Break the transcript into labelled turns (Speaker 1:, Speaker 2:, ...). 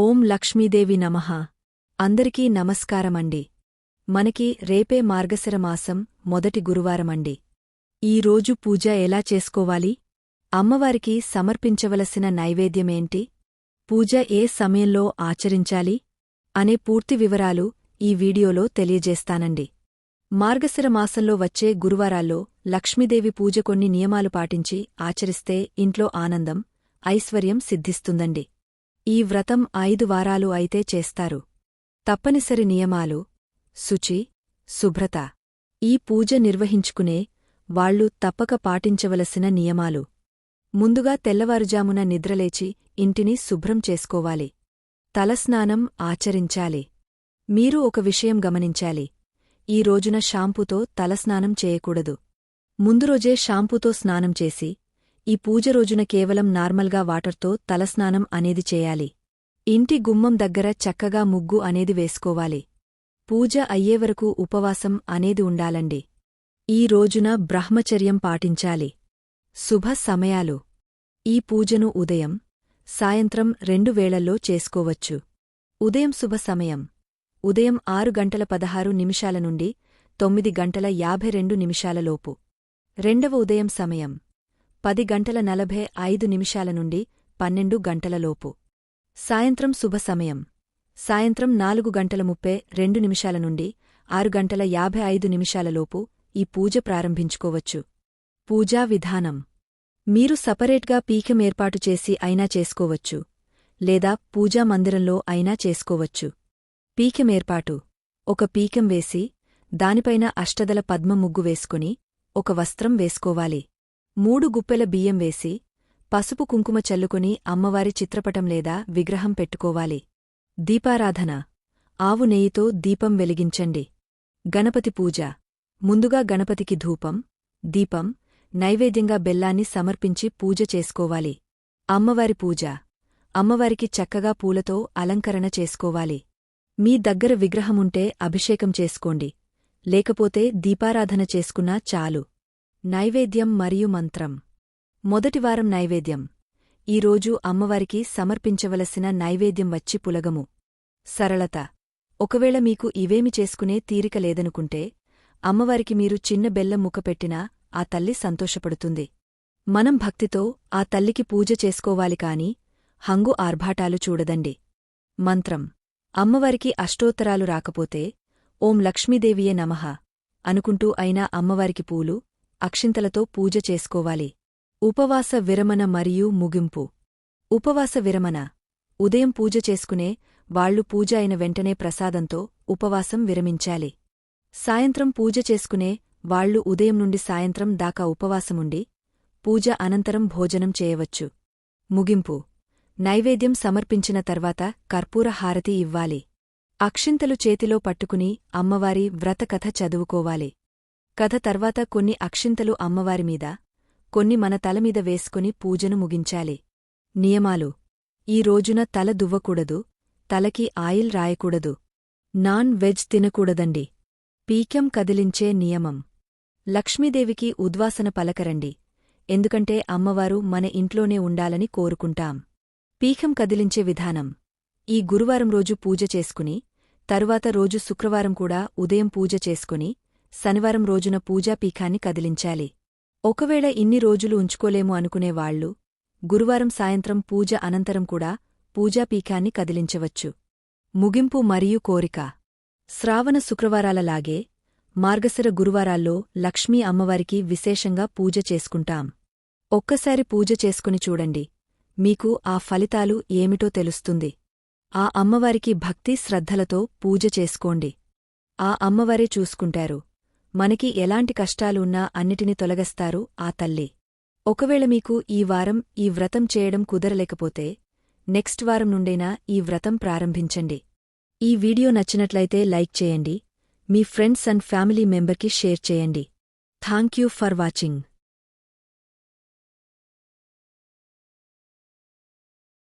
Speaker 1: ఓం లక్ష్మీదేవి నమః. అందరికీ నమస్కారమండి. మనకి రేపే మార్గశరమాసం మొదటి గురువారమండి. ఈ రోజు పూజ ఎలా చేసుకోవాలి? అమ్మవారికి సమర్పించవలసిన నైవేద్యమేంటి? పూజ ఏ సమయంలో ఆచరించాలి? అనే పూర్తి వివరాలు ఈ వీడియోలో తెలియజేస్తానండి. మార్గశరమాసంలో వచ్చే గురువారాల్లో లక్ష్మీదేవి పూజ కొన్ని నియమాలు పాటించి ఆచరిస్తే ఇంట్లో ఆనందం ఐశ్వర్యం సిద్ధిస్తుందండి. ఈ వ్రతం ఐదు వారాలు అయితే చేస్తారు. తప్పనిసరి నియమాలు శుచి శుభ్రత. ఈ పూజ నిర్వహించుకునే వాళ్ళు తప్పక పాటించవలసిన నియమాలు. ముందుగా తెల్లవారుజామున నిద్రలేచి ఇంటిని శుభ్రం చేసుకోవాలి. తలస్నానం ఆచరించాలి. మీరు ఒక విషయం గమనించాలి. ఈ రోజున షాంపూతో తలస్నానం చేయకూడదు. ముందు రోజే షాంపూతో స్నానం చేసి ఈ పూజ రోజున కేవలం నార్మల్గా వాటర్తో తలస్నానం అనేది చేయాలి. ఇంటి గుమ్మం దగ్గర చక్కగా ముగ్గు అనేది వేసుకోవాలి. పూజ అయ్యేవరకు ఉపవాసం అనేది ఉండాలండి. ఈ రోజున బ్రహ్మచర్యం పాటించాలి. శుభ సమయాలు. ఈ పూజను ఉదయం సాయంత్రం రెండు వేళల్లో చేసుకోవచ్చు. ఉదయం శుభ సమయం. ఉదయం ఆరు గంటల పదహారు నిమిషాల నుండి తొమ్మిది గంటల యాభై రెండు నిమిషాలలోపు. రెండవ ఉదయం సమయం. పది గంటల నలభై ఐదు నిమిషాల నుండి పన్నెండు గంటలలోపు సాయంత్రం శుభ సమయం. సాయంత్రం నాలుగు గంటల ముప్పై రెండు నిమిషాల నుండి ఆరు గంటల యాభై ఐదు నిమిషాలలోపు ఈ పూజ ప్రారంభించుకోవచ్చు. పూజా విధానం. మీరు సపరేట్గా పీఠం ఏర్పాటు చేసి అయినా చేసుకోవచ్చు. లేదా పూజా మందిరంలో అయినా చేసుకోవచ్చు. పీఠం ఏర్పాటు. ఒక పీఠం వేసి దానిపైన అష్టదల పద్మ ముగ్గు వేసుకుని ఒక వస్త్రం వేసుకోవాలి. మూడు గుప్పెల బియ్యం వేసి పసుపు కుంకుమ చల్లుకుని అమ్మవారి చిత్రపటం లేదా విగ్రహం పెట్టుకోవాలి. దీపారాధన. ఆవు నెయ్యితో దీపం వెలిగించండి. గణపతి పూజ. ముందుగా గణపతికి ధూపం దీపం నైవేద్యంగా బెల్లాన్ని సమర్పించి పూజ చేసుకోవాలి. అమ్మవారి పూజ. అమ్మవారికి చక్కగా పూలతో అలంకరణ చేసుకోవాలి. మీ దగ్గర విగ్రహముంటే అభిషేకం చేసుకోండి. లేకపోతే దీపారాధన చేసుకున్నా చాలు. నైవేద్యం మరియు మంత్రం. మొదటివారం నైవేద్యం. ఈరోజు అమ్మవారికి సమర్పించవలసిన నైవేద్యం వచ్చి పులగము. సరళత. ఒకవేళ మీకు ఇవేమి చేసుకునే తీరిక లేదనుకుంటే అమ్మవారికి మీరు చిన్న బెల్లం ముఖపెట్టినా ఆ తల్లి సంతోషపడుతుంది. మనం భక్తితో ఆ తల్లికి పూజ చేసుకోవాలి కాని హంగు ఆర్భాటాలు చూడదండి. మంత్రం. అమ్మవారికి అష్టోత్తరాలు రాకపోతే ఓం లక్ష్మీదేవియే నమః అనుకుంటూ అయినా అమ్మవారికి పూలు అక్షింతలతో పూజ చేసుకోవాలి. ఉపవాస విరమణ మరియు ముగింపు. ఉపవాస విరమణ. ఉదయం పూజ చేసుకునే వాళ్ళు పూజ అయిన వెంటనే ప్రసాదంతో ఉపవాసం విరమించాలి. సాయంత్రం పూజ చేసుకునే వాళ్ళు ఉదయం నుండి సాయంత్రం దాకా ఉపవాసముండి పూజ అనంతరం భోజనం చేయవచ్చు. ముగింపు. నైవేద్యం సమర్పించిన తర్వాత కర్పూర హారతి ఇవ్వాలి. అక్షింతలు చేతిలో పట్టుకుని అమ్మవారి వ్రతకథ చదువుకోవాలి. కథ తర్వాత కొన్ని అక్షింతలు అమ్మవారిమీద కొన్ని మన తలమీద వేసుకుని పూజను ముగించాలి. నియమాలు. ఈ రోజున తల దువ్వకూడదు తలకి ఆయిల్ రాయకూడదు. Non veg తినకూడదండి. పీక్యం కదిలించే నియమం. లక్ష్మీదేవికి ఉద్వాసన పలకరండి. ఎందుకంటే అమ్మవారు మన ఇంట్లోనే ఉండాలని కోరుకుంటాం. పీఖం కదిలించే విధానం. ఈ గురువారం రోజు పూజ చేసుకుని తరువాత రోజు శుక్రవారం కూడా ఉదయం పూజ చేసుకుని శనివారం రోజున పూజాపీఠాన్ని కదిలించాలి. ఒకవేళ ఇన్ని రోజులు ఉంచుకోలేము అనుకునేవాళ్ళు గురువారం సాయంత్రం పూజ అనంతరం కూడా పూజాపీఖాన్ని కదిలించవచ్చు. ముగింపు మరియు కోరిక. శ్రావణ శుక్రవారాలలాగే మార్గశిర గురువారాల్లో లక్ష్మీ అమ్మవారికి విశేషంగా పూజ చేసుకుంటాం. ఒక్కసారి పూజ చేసుకుని చూడండి. మీకు ఆ ఫలితాలు ఏమిటో తెలుస్తుంది. ఆ అమ్మవారికి భక్తి శ్రద్ధలతో పూజ చేసుకోండి. ఆ అమ్మవారే చూసుకుంటారు. మనకి ఎలాంటి కష్టాలు ఉన్నా అన్నిటిని తొలగస్తారు ఆ తల్లి. ఒకవేళ మీకు ఈ వారం ఈ వ్రతం చేయడం కుదరలేకపోతే నెక్స్ట్ వారం నుండైనా ఈ వ్రతం ప్రారంభించండి. ఈ వీడియో నచ్చినట్లయితే లైక్ చేయండి మీ ఫ్రెండ్స్ అండ్ ఫ్యామిలీ మెంబర్కి షేర్ చేయండి. Thank you for watching.